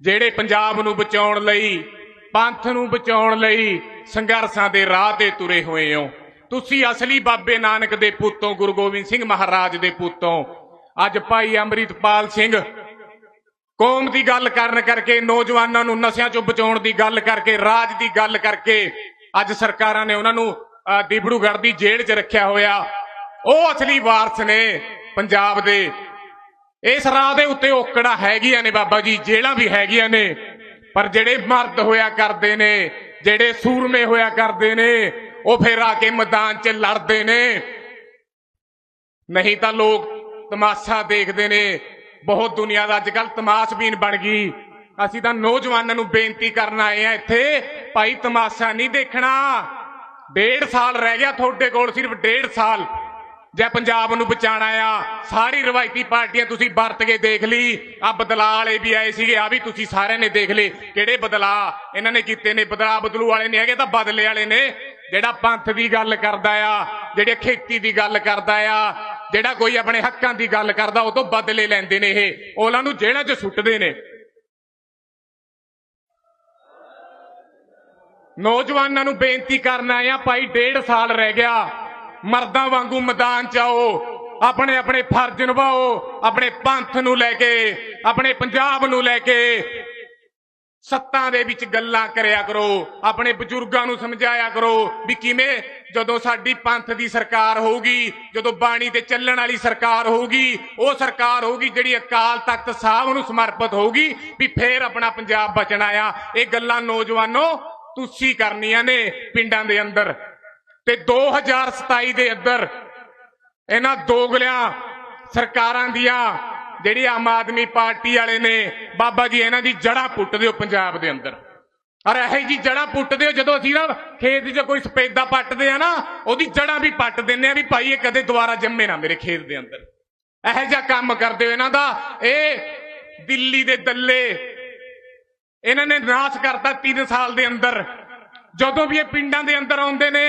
ਜਿਹੜੇ ਪੰਜਾਬ ਨੂੰ ਬਚਾਉਣ ਲਈ ਪੰਥ ਨੂੰ ਬਚਾਉਣ ਲਈ ਸੰਘਰਸ਼ਾਂ ਦੇ ਰਾਹ ਤੇ ਤੁਰੇ ਹੋਏ ਹੋ। ਤੁਸੀਂ ਅਸਲੀ ਬਾਬੇ ਨਾਨਕ ਦੇ ਪੁੱਤੋਂ ਗੁਰੂ ਗੋਬਿੰਦ ਸਿੰਘ ਮਹਾਰਾਜ ਦੇ ਪੁੱਤੋਂ ਅੱਜ ਭਾਈ ਅੰਮ੍ਰਿਤਪਾਲ ਸਿੰਘ ਕੌਮ ਦੀ ਗੱਲ ਕਰਨ ਕਰਕੇ ਨੌਜਵਾਨਾਂ ਨੂੰ ਨਸ਼ਿਆਂ ਚੋਂ ਬਚਾਉਣ ਦੀ ਗੱਲ ਕਰਕੇ ਰਾਜ ਦੀ ਗੱਲ ਕਰਕੇ ਅੱਜ ਸਰਕਾਰਾਂ ਨੇ ਉਹਨਾਂ ਨੂੰ ਅਹ, ਦੀ ਜੇਲ੍ਹ 'ਚ ਰੱਖਿਆ ਹੋਇਆ। ਉਹ ਅਸਲੀ ਵਾਰਸ ਨੇ ਪੰਜਾਬ ਦੇ। ਇਸ ਰਾਹ ਦੇ ਉੱਤੇ ਔਕੜਾਂ ਹੈਗੀਆਂ ਨੇ ਬਾਬਾ ਜੀ? ਜੇਲਾਂ ਵੀ ਹੈਗੀਆਂ ਨੇ। ਪਰ ਜਿਹੜੇ ਮਰਦ ਹੋਇਆ ਕਰਦੇ ਨੇ, ਜਿਹੜੇ ਸੂਰਮੇ ਹੋਇਆ ਕਰਦੇ ਨੇ, ਉਹ ਫਿਰ ਆ ਕੇ ਮੈਦਾਨ 'ਚ ਲੜਦੇ ਨੇ। ਨਹੀਂ ਤਾਂ ਲੋਕ ਤਮਾਸ਼ਾ ਦੇਖਦੇ ਨੇ। ਬਹੁਤ ਦੁਨੀਆ ਦਾ ਅੱਜ ਕੱਲ ਤਮਾਸ਼ਬੀਨ ਬਣ ਗਈ। ਅਸੀਂ ਤਾਂ ਨੌਜਵਾਨਾਂ ਨੂੰ ਬੇਨਤੀ ਕਰਨ ਆਏ ਆ ਇੱਥੇ, ਭਾਈ ਤਮਾਸ਼ਾ ਨਹੀਂ ਦੇਖਣਾ। ਡੇਢ ਸਾਲ ਰਹਿ ਗਿਆ ਤੁਹਾਡੇ ਕੋਲ, ਸਿਰਫ ਡੇਢ ਸਾਲ। ਜੇ ਪੰਜਾਬ ਨੂੰ ਬਚਾਣਾ ਆ, ਸਾਰੀ ਰਵਾਇਤੀ ਪਾਰਟੀਆਂ ਤੁਸੀਂ ਵਰਤ ਕੇ ਦੇਖ ਲਈ ਆ ਬਦਲਾ ਵਾਲੇ ਵੀ ਆਏ ਸੀਗੇ ਆ ਵੀ ਤੁਸੀਂ ਸਾਰਿਆਂ ਨੇ ਦੇਖ ਲਏ। ਕਿਹੜੇ ਬਦਲਾ ਇਹਨਾਂ ਨੇ ਕੀਤੇ ਨੇ ਬਦਲਾ ਬਦਲੂ ਵਾਲੇ ਨਹੀਂ ਹੈਗੇ ਤਾਂ ਬਦਲੇ ਵਾਲੇ ਨੇ। ਜਿਹੜਾ ਪੰਥ ਦੀ ਗੱਲ ਕਰਦਾ ਆ, ਜਿਹੜੇ ਖੇਤੀ ਦੀ ਗੱਲ ਕਰਦਾ ਆ, ਜਿਹੜਾ ਕੋਈ ਆਪਣੇ ਹੱਕਾਂ ਦੀ ਗੱਲ ਕਰਦਾ, ਉਹ ਤੋਂ ਬਦਲੇ ਲੈਂਦੇ ਨੇ ਇਹ। ਉਹਨਾਂ ਨੂੰ ਜੇਲ੍ਹਾਂ 'ਚ ਸੁੱਟਦੇ ਨੇ। ਨੌਜਵਾਨਾਂ ਨੂੰ ਬੇਨਤੀ ਕਰਨਾ ਆ ਭਾਈ ਡੇਢ ਸਾਲ ਰਹਿ ਗਿਆ। ਮਰਦਾਂ ਵਾਂਗੂ ਮੈਦਾਨ 'ਚ ਆਓ, ਆਪਣੇ ਆਪਣੇ ਫਰਜ਼ ਨਿਭਾਓ, ਆਪਣੇ ਪੰਥ ਨੂੰ ਲੈ ਕੇ, ਆਪਣੇ ਪੰਜਾਬ ਨੂੰ ਲੈ ਕੇ। ਸੱਤਾਂ ਦੇ ਵਿੱਚ ਗੱਲਾਂ ਕਰਿਆ ਕਰੋ, ਆਪਣੇ ਬਜ਼ੁਰਗਾਂ ਨੂੰ ਸਮਝਾਇਆ ਕਰੋ ਵੀ ਕਿਵੇਂ ਜਦੋਂ ਸਾਡੀ ਪੰਥ ਦੀ ਸਰਕਾਰ ਹੋਊਗੀ, ਜਦੋਂ ਬਾਣੀ ਤੇ ਚੱਲਣ ਵਾਲੀ ਸਰਕਾਰ ਹੋਊਗੀ, ਉਹ ਸਰਕਾਰ ਹੋਊਗੀ ਜਿਹੜੀ ਅਕਾਲ ਤਖਤ ਸਾਹਿਬ ਨੂੰ ਸਮਰਪਿਤ ਹੋਊਗੀ ਵੀ ਫੇਰ ਆਪਣਾ ਪੰਜਾਬ ਬਚਣਾ ਆ। ਇਹ ਗੱਲਾਂ ਨੌਜਵਾਨੋ, ਤੁਸੀਂ ਕਰਨੀਆਂ ਨੇ ਪਿੰਡਾਂ ਦੇ ਅੰਦਰ। ਤੇ 2027 ਦੇ ਅੰਦਰ ਇਹਨਾਂ ਦੋਗਲਿਆਂ ਸਰਕਾਰਾਂ ਦੀਆਂ ਜਿਹੜੀ ਆਮ ਆਦਮੀ ਪਾਰਟੀ ਵਾਲੇ ਨੇ ਬਾਬਾ ਜੀ ਇਹਨਾਂ ਦੀ ਜੜ੍ਹਾਂ ਪੁੱਟ ਦਿਓ ਪੰਜਾਬ ਦੇ ਅੰਦਰ। ਅਰ ਇਹ ਜੀ ਜੜ੍ਹਾਂ ਪੁੱਟ ਦਿਓ ਜਦੋਂ ਅਸੀਂ ਨਾ ਖੇਤ 'ਚ ਕੋਈ ਸਪੇਦਾ ਪੱਟਦੇ ਆ ਨਾ, ਉਹਦੀ ਜੜ੍ਹਾਂ ਵੀ ਪੱਟ ਦਿੰਨੇ ਆ ਵੀ ਭਾਈ ਇਹ ਕਦੇ ਦੁਬਾਰਾ ਜੰਮੇ ਨਾ ਮੇਰੇ ਖੇਤ ਦੇ ਅੰਦਰ। ਇਹੋ ਜਿਹਾ ਕੰਮ ਕਰਦੇ ਹੋ ਇਹਨਾਂ ਦਾ। ਇਹ ਦਿੱਲੀ ਦੇ ਦੱਲੇ ਇਹਨਾਂ ਨੇ ਨਾਸ਼ ਕਰਤਾ 3 ਸਾਲ ਦੇ ਅੰਦਰ। ਜਦੋਂ ਵੀ ਇਹ ਪਿੰਡਾਂ ਦੇ ਅੰਦਰ ਆਉਂਦੇ ਨੇ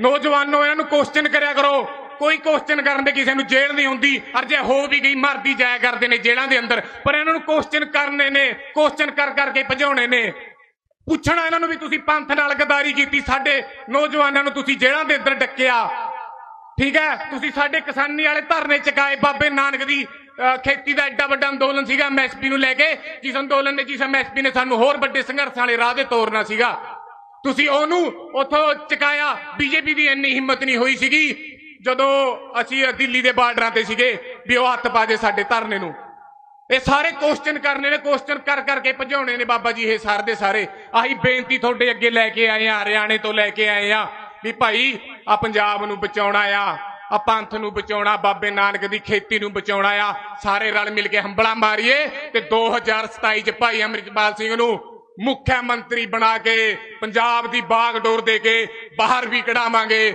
ਨੌਜਵਾਨੋ ਇਹਨਾਂ ਨੂੰ ਕੁਐਸਚਨ ਕਰਿਆ ਕਰੋ। ਕੋਈ ਕੁਐਸਚਨ ਕਰਨ ਦੇ ਕਿਸੇ ਨੂੰ ਜੇਲ੍ਹ ਨਹੀਂ ਹੁੰਦੀ। ਅਰ ਜੇ ਹੋ ਵੀ ਗਈ ਮਰਦੀ ਜਾਇਆ ਕਰਦੇ ਨੇ ਜੇਲ੍ਹਾਂ ਦੇ ਅੰਦਰ। ਪਰ ਇਹਨਾਂ ਨੂੰ ਕੁਐਸਚਨ ਕਰਨੇ ਨੇ ਕੁਐਸਚਨ ਕਰ ਕਰਕੇ ਭਜਾਉਣੇ ਨੇ। ਪੁੱਛਣਾ ਇਹਨਾਂ ਨੂੰ ਵੀ ਤੁਸੀਂ ਪੰਥ ਨਾਲ ਗਦਾਰੀ ਕੀਤੀ ਸਾਡੇ ਨੌਜਵਾਨਾਂ ਨੂੰ ਤੁਸੀਂ ਜੇਲ੍ਹਾਂ ਦੇ ਅੰਦਰ ਡੱਕਿਆ। ਠੀਕ ਹੈ? ਤੁਸੀਂ ਸਾਡੇ ਕਿਸਾਨੀ ਵਾਲੇ ਧਰਨੇ ਚਕਾਏ ਬਾਬੇ ਨਾਨਕ ਦੀ ਅਹ, ਖੇਤੀ ਦਾ ਐਡਾ ਵੱਡਾ ਅੰਦੋਲਨ ਸੀਗਾ ਐਮਐਸਪੀ ਨੂੰ ਲੈ ਕੇ। ਜਿਸ ਅੰਦੋਲਨ ਨੇ ਜਿਸ ਐਮਐਸਪੀ ਨੇ ਸਾਨੂੰ ਹੋਰ ਵੱਡੇ ਸੰਘਰਸ਼ਾਂ ਵਾਲੇ ਰਾਹ ਤੇ ਤੋਰਨਾ ਸੀਗਾ। ਤੁਸੀਂ ਉਹਨੂੰ ਉਥੋਂ ਚਕਾਇਆ। ਬੀਜੇਪੀ ਦੀ ਇੰਨੀ ਹਿੰਮਤ ਨਹੀਂ ਹੋਈ ਸੀਗੀ, ਜਦੋਂ ਅਸੀਂ ਦਿੱਲੀ ਦੇ ਬਾਰਡਰਾਂ ਤੇ ਸੀਗੇ ਵੀ ਉਹ ਹੱਥ ਪਾ ਦੇ ਸਾਡੇ ਧਰਨੇ ਨੂੰ। ਇਹ ਸਾਰੇ ਕੁਐਸਚਨ ਕਰਨੇ ਨੇ ਕੁਐਸਚਨ ਕਰ ਕਰਕੇ ਭਜਾਉਣੇ ਨੇ ਬਾਬਾ ਜੀ ਇਹ ਸਾਰੇ ਦੇ ਸਾਰੇ। ਆਹੀ ਬੇਨਤੀ ਤੁਹਾਡੇ ਅੱਗੇ ਲੈ ਕੇ ਆਏ ਆ ਹਰਿਆਣੇ ਤੋਂ ਲੈ ਕੇ ਆਏ ਆ ਵੀ ਭਾਈ ਆ ਪੰਜਾਬ ਨੂੰ ਬਚਾਉਣਾ ਆ ਆ ਪੰਥ ਨੂੰ ਬਚਾਉਣਾ, ਬਾਬੇ ਨਾਨਕ ਦੀ ਖੇਤੀ ਨੂੰ ਬਚਾਉਣਾ ਆ, ਸਾਰੇ ਰਲ ਮਿਲ ਕੇ ਹੰਬਲਾ ਮਾਰੀਏ ਤੇ 2027 ਚ ਭਾਈ ਅੰਮ੍ਰਿਤਪਾਲ ਸਿੰਘ ਨੂੰ ਮੁੱਖ ਮੰਤਰੀ ਬਣਾ ਕੇ ਪੰਜਾਬ ਦੀ ਬਾਗਡੋਰ ਦੇ ਕੇ ਬਾਹਰ ਵੀ ਕਢਾਵਾਂਗੇ।